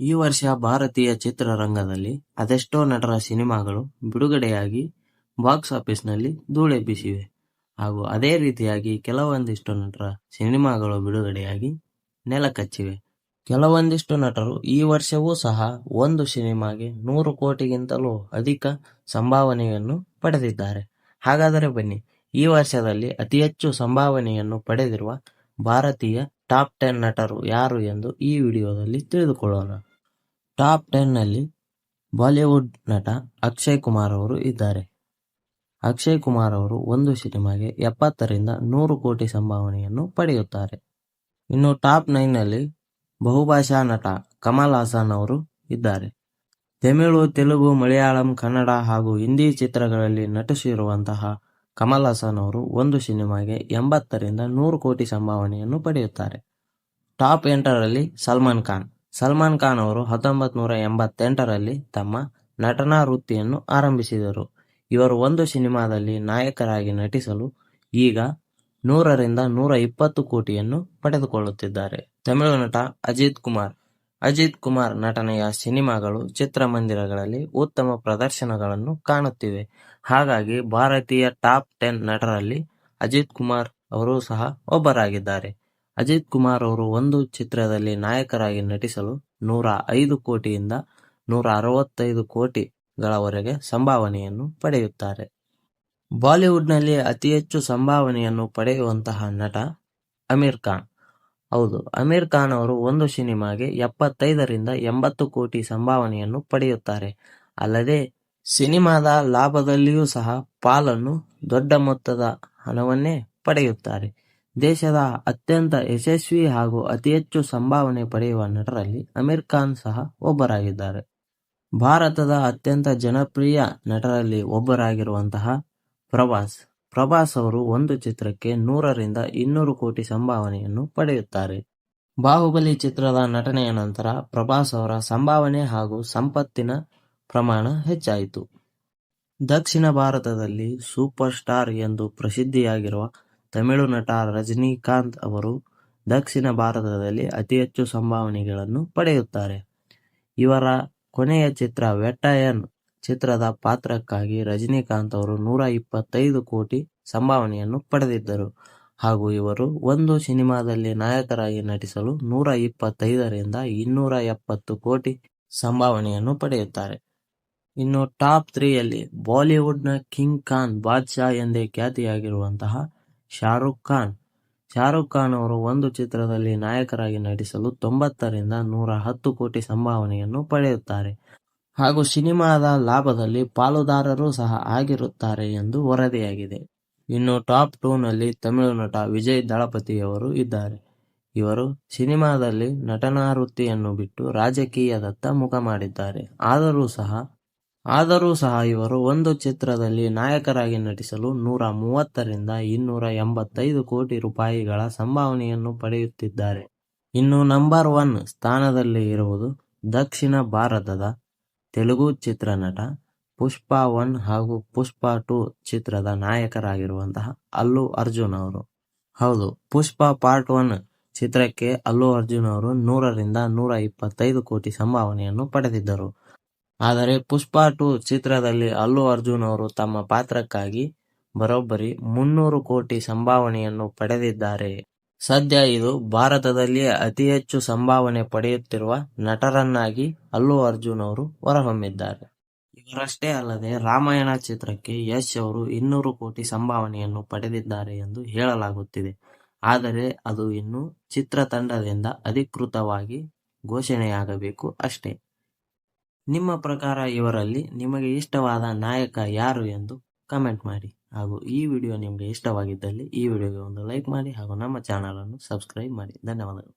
ಈ ವರ್ಷ ಭಾರತೀಯ ಚಿತ್ರರಂಗದಲ್ಲಿ ಅದೆಷ್ಟೋ ನಟರ ಸಿನಿಮಾಗಳು ಬಿಡುಗಡೆಯಾಗಿ ಬಾಕ್ಸ್ ಆಫೀಸ್ನಲ್ಲಿ ಧೂಳೆಬ್ಬಿಸಿವೆ ಹಾಗೂ ಅದೇ ರೀತಿಯಾಗಿ ಕೆಲವೊಂದಿಷ್ಟು ನಟರ ಸಿನಿಮಾಗಳು ಬಿಡುಗಡೆಯಾಗಿ ನೆಲಕಚ್ಚಿವೆ ಕೆಲವೊಂದಿಷ್ಟು ನಟರು ಈ ವರ್ಷವೂ ಸಹ ಒಂದು ಸಿನಿಮಾಗೆ ನೂರು ಕೋಟಿಗಿಂತಲೂ ಅಧಿಕ ಸಂಭಾವನೆಯನ್ನು ಪಡೆದಿದ್ದಾರೆ. ಹಾಗಾದರೆ ಬನ್ನಿ, ಈ ವರ್ಷದಲ್ಲಿ ಅತಿ ಹೆಚ್ಚು ಸಂಭಾವನೆಯನ್ನು ಪಡೆದಿರುವ ಭಾರತೀಯ ಟಾಪ್ ಟೆನ್ ನಟರು ಯಾರು ಎಂದು ಈ ವಿಡಿಯೋದಲ್ಲಿ ತಿಳಿದುಕೊಳ್ಳೋಣ. ಟಾಪ್ ಟೆನ್ನಲ್ಲಿ ಬಾಲಿವುಡ್ ನಟ ಅಕ್ಷಯ್ ಕುಮಾರ್ ಅವರು ಇದ್ದಾರೆ. ಅಕ್ಷಯ್ ಕುಮಾರ್ ಅವರು ಒಂದು ಸಿನಿಮಾಗೆ ಎಪ್ಪತ್ತರಿಂದ ನೂರು ಕೋಟಿ ಸಂಭಾವನೆಯನ್ನು ಪಡೆಯುತ್ತಾರೆ. ಇನ್ನು ಟಾಪ್ ನೈನ್ನಲ್ಲಿ ಬಹುಭಾಷಾ ನಟ ಕಮಲ್ ಹಾಸನ್ ಅವರು ಇದ್ದಾರೆ. ತಮಿಳು, ತೆಲುಗು, ಮಲಯಾಳಂ, ಕನ್ನಡ ಹಾಗೂ ಹಿಂದಿ ಚಿತ್ರಗಳಲ್ಲಿ ನಟಿಸಿರುವಂತಹ ಕಮಲ್ ಹಾಸನ್ ಅವರು ಒಂದು ಸಿನಿಮಾಗೆ ಎಂಬತ್ತರಿಂದ ನೂರು ಕೋಟಿ ಸಂಭಾವನೆಯನ್ನು ಪಡೆಯುತ್ತಾರೆ. ಟಾಪ್ ಎಂಟರಲ್ಲಿ ಸಲ್ಮಾನ್ ಖಾನ್. ಸಲ್ಮಾನ್ ಖಾನ್ ಅವರು ಹತ್ತೊಂಬತ್ತು ನೂರ ಎಂಬತ್ತೆಂಟರಲ್ಲಿ ತಮ್ಮ ನಟನಾ ವೃತ್ತಿಯನ್ನು ಆರಂಭಿಸಿದರು. ಇವರು ಒಂದು ಸಿನಿಮಾದಲ್ಲಿ ನಾಯಕರಾಗಿ ನಟಿಸಲು ಈಗ ನೂರರಿಂದ ನೂರ ಇಪ್ಪತ್ತು ಕೋಟಿಯನ್ನು ಪಡೆದುಕೊಳ್ಳುತ್ತಿದ್ದಾರೆ. ತಮಿಳು ನಟ ಅಜಿತ್ ಕುಮಾರ್ ಅಜಿತ್ ಕುಮಾರ್ ನಟನೆಯ ಸಿನಿಮಾಗಳು ಚಿತ್ರಮಂದಿರಗಳಲ್ಲಿ ಉತ್ತಮ ಪ್ರದರ್ಶನಗಳನ್ನು ಕಾಣುತ್ತಿವೆ. ಹಾಗಾಗಿ ಭಾರತೀಯ ಟಾಪ್ ಟೆನ್ ನಟರಲ್ಲಿ ಅಜಿತ್ ಕುಮಾರ್ ಅವರು ಸಹ ಒಬ್ಬರಾಗಿದ್ದಾರೆ. ಅಜಿತ್ ಕುಮಾರ್ ಅವರು ಒಂದು ಚಿತ್ರದಲ್ಲಿ ನಾಯಕರಾಗಿ ನಟಿಸಲು ನೂರ ಐದು ಕೋಟಿಯಿಂದ ನೂರ ಅರವತ್ತೈದು ಕೋಟಿಗಳವರೆಗೆ ಸಂಭಾವನೆಯನ್ನು ಪಡೆಯುತ್ತಾರೆ. ಬಾಲಿವುಡ್ನಲ್ಲಿ ಅತಿ ಹೆಚ್ಚು ಸಂಭಾವನೆಯನ್ನು ಪಡೆಯುವಂತಹ ನಟ ಅಮೀರ್ ಖಾನ್. ಹೌದು. ಅಮೀರ್ ಖಾನ್ ಅವರು ಒಂದು ಸಿನಿಮಾಗೆ ಎಪ್ಪತ್ತೈದರಿಂದ ಎಂಬತ್ತು ಕೋಟಿ ಸಂಭಾವನೆಯನ್ನು ಪಡೆಯುತ್ತಾರೆ. ಅಲ್ಲದೆ, ಸಿನಿಮಾದ ಲಾಭದಲ್ಲಿಯೂ ಸಹ ಪಾಲನ್ನು ದೊಡ್ಡ ಮೊತ್ತದ ಹಣವನ್ನೇ ಪಡೆಯುತ್ತಾರೆ. ದೇಶದ ಅತ್ಯಂತ ಯಶಸ್ವಿ ಹಾಗೂ ಅತಿ ಹೆಚ್ಚು ಸಂಭಾವನೆ ಪಡೆಯುವ ನಟರಲ್ಲಿ ಅಮೀರ್ ಖಾನ್ ಸಹ ಒಬ್ಬರಾಗಿದ್ದಾರೆ. ಭಾರತದ ಅತ್ಯಂತ ಜನಪ್ರಿಯ ನಟರಲ್ಲಿ ಒಬ್ಬರಾಗಿರುವಂತಹ ಪ್ರಭಾಸ್ ಪ್ರಭಾಸ್ ಅವರು ಒಂದು ಚಿತ್ರಕ್ಕೆ ನೂರರಿಂದ ಇನ್ನೂರು ಕೋಟಿ ಸಂಭಾವನೆಯನ್ನು ಪಡೆಯುತ್ತಾರೆ. ಬಾಹುಬಲಿ ಚಿತ್ರದ ನಟನೆಯ ನಂತರ ಪ್ರಭಾಸ್ ಅವರ ಸಂಭಾವನೆ ಹಾಗೂ ಸಂಪತ್ತಿನ ಪ್ರಮಾಣ ಹೆಚ್ಚಾಯಿತು. ದಕ್ಷಿಣ ಭಾರತದಲ್ಲಿ ಸೂಪರ್ ಸ್ಟಾರ್ ಎಂದು ಪ್ರಸಿದ್ಧಿಯಾಗಿರುವ ತಮಿಳು ನಟ ರಜನಿಕಾಂತ್ ಅವರು ದಕ್ಷಿಣ ಭಾರತದಲ್ಲಿ ಅತಿ ಹೆಚ್ಚು ಸಂಭಾವನೆಗಳನ್ನು ಪಡೆಯುತ್ತಾರೆ. ಇವರ ಕೊನೆಯ ಚಿತ್ರ ವೆಟ್ಟಯನ್ ಚಿತ್ರದ ಪಾತ್ರಕ್ಕಾಗಿ ರಜನಿಕಾಂತ್ ಅವರು ನೂರ ಇಪ್ಪತ್ತೈದು ಕೋಟಿ ಸಂಭಾವನೆಯನ್ನು ಪಡೆದಿದ್ದರು. ಹಾಗೂ ಇವರು ಒಂದು ಸಿನಿಮಾದಲ್ಲಿ ನಾಯಕರಾಗಿ ನಟಿಸಲು ನೂರ ಇಪ್ಪತ್ತೈದರಿಂದ ಇನ್ನೂರ ಎಪ್ಪತ್ತು ಕೋಟಿ ಸಂಭಾವನೆಯನ್ನು ಪಡೆಯುತ್ತಾರೆ. ಇನ್ನು ಟಾಪ್ ತ್ರೀಯಲ್ಲಿ ಬಾಲಿವುಡ್ನ ಕಿಂಗ್ ಖಾನ್ ಬಾದ್ಶಾ ಎಂದೇ ಖ್ಯಾತಿಯಾಗಿರುವಂತಹ ಶಾರುಖ್ ಖಾನ್. ಶಾರುಖ್ ಖಾನ್ ಅವರು ಒಂದು ಚಿತ್ರದಲ್ಲಿ ನಾಯಕರಾಗಿ ನಟಿಸಲು ತೊಂಬತ್ತರಿಂದ ನೂರ ಹತ್ತು ಕೋಟಿ ಸಂಭಾವನೆಯನ್ನು ಪಡೆಯುತ್ತಾರೆ. ಹಾಗೂ ಸಿನಿಮಾದ ಲಾಭದಲ್ಲಿ ಪಾಲುದಾರರು ಸಹ ಆಗಿರುತ್ತಾರೆ ಎಂದು ವರದಿಯಾಗಿದೆ. ಇನ್ನು ಟಾಪ್ ಟೂನಲ್ಲಿ ತಮಿಳು ನಟ ವಿಜಯ್ ದಳಪತಿಯವರು ಇದ್ದಾರೆ. ಇವರು ಸಿನಿಮಾದಲ್ಲಿ ನಟನಾ ವೃತ್ತಿಯನ್ನು ಬಿಟ್ಟು ರಾಜಕೀಯದತ್ತ ಮುಖ ಮಾಡಿದ್ದಾರೆ. ಆದರೂ ಸಹ ಆದರೂ ಸಹ ಇವರು ಒಂದು ಚಿತ್ರದಲ್ಲಿ ನಾಯಕರಾಗಿ ನಟಿಸಲು ನೂರ ಮೂವತ್ತರಿಂದ ಇನ್ನೂರ ಎಂಬತ್ತೈದು ಕೋಟಿ ರೂಪಾಯಿಗಳ ಸಂಭಾವನೆಯನ್ನು ಪಡೆಯುತ್ತಿದ್ದಾರೆ. ಇನ್ನು ನಂಬರ್ ಒನ್ ಸ್ಥಾನದಲ್ಲಿ ಇರುವುದು ದಕ್ಷಿಣ ಭಾರತದ ತೆಲುಗು ಚಿತ್ರನಟ ಪುಷ್ಪ ಒನ್ ಹಾಗೂ ಪುಷ್ಪ ಟು ಚಿತ್ರದ ನಾಯಕರಾಗಿರುವಂತಹ ಅಲ್ಲು ಅರ್ಜುನ್ ಅವರು. ಹೌದು, ಪುಷ್ಪ ಪಾರ್ಟ್ ಒನ್ ಚಿತ್ರಕ್ಕೆ ಅಲ್ಲು ಅರ್ಜುನ್ ಅವರು ನೂರರಿಂದ ನೂರ ಇಪ್ಪತ್ತೈದು ಕೋಟಿ ಸಂಭಾವನೆಯನ್ನು ಪಡೆದಿದ್ದರು. ಆದರೆ ಪುಷ್ಪ ಟು ಚಿತ್ರದಲ್ಲಿ ಅಲ್ಲು ಅರ್ಜುನ್ ಅವರು ತಮ್ಮ ಪಾತ್ರಕ್ಕಾಗಿ ಬರೋಬ್ಬರಿ ಮುನ್ನೂರು ಕೋಟಿ ಸಂಭಾವನೆಯನ್ನು ಪಡೆದಿದ್ದಾರೆ. ಸದ್ಯ ಇದು ಭಾರತದಲ್ಲಿ ಅತಿ ಹೆಚ್ಚು ಸಂಭಾವನೆ ಪಡೆಯುತ್ತಿರುವ ನಟರನ್ನಾಗಿ ಅಲ್ಲು ಅರ್ಜುನ್ ಅವರು ಹೊರಹೊಮ್ಮಿದ್ದಾರೆ. ಇವರಷ್ಟೇ ಅಲ್ಲದೆ ರಾಮಾಯಣ ಚಿತ್ರಕ್ಕೆ ಯಶ್ ಅವರು ಇನ್ನೂರು ಕೋಟಿ ಸಂಭಾವನೆಯನ್ನು ಪಡೆದಿದ್ದಾರೆ ಎಂದು ಹೇಳಲಾಗುತ್ತಿದೆ. ಆದರೆ ಅದು ಇನ್ನು ಚಿತ್ರತಂಡದಿಂದ ಅಧಿಕೃತವಾಗಿ ಘೋಷಣೆಯಾಗಬೇಕು ಅಷ್ಟೇ. ನಿಮ್ಮ ಪ್ರಕಾರ ಇವರಲ್ಲಿ ನಿಮಗೆ ಇಷ್ಟವಾದ ನಾಯಕ ಯಾರು ಎಂದು ಕಮೆಂಟ್ ಮಾಡಿ. ಹಾಗೂ ಈ ವಿಡಿಯೋ ನಿಮಗೆ ಇಷ್ಟವಾಗಿದ್ದಲ್ಲಿ ಈ ವಿಡಿಯೋಗೆ ಒಂದು ಲೈಕ್ ಮಾಡಿ ಹಾಗೂ ನಮ್ಮ ಚಾನಲನ್ನು ಸಬ್ಸ್ಕ್ರೈಬ್ ಮಾಡಿ. ಧನ್ಯವಾದಗಳು.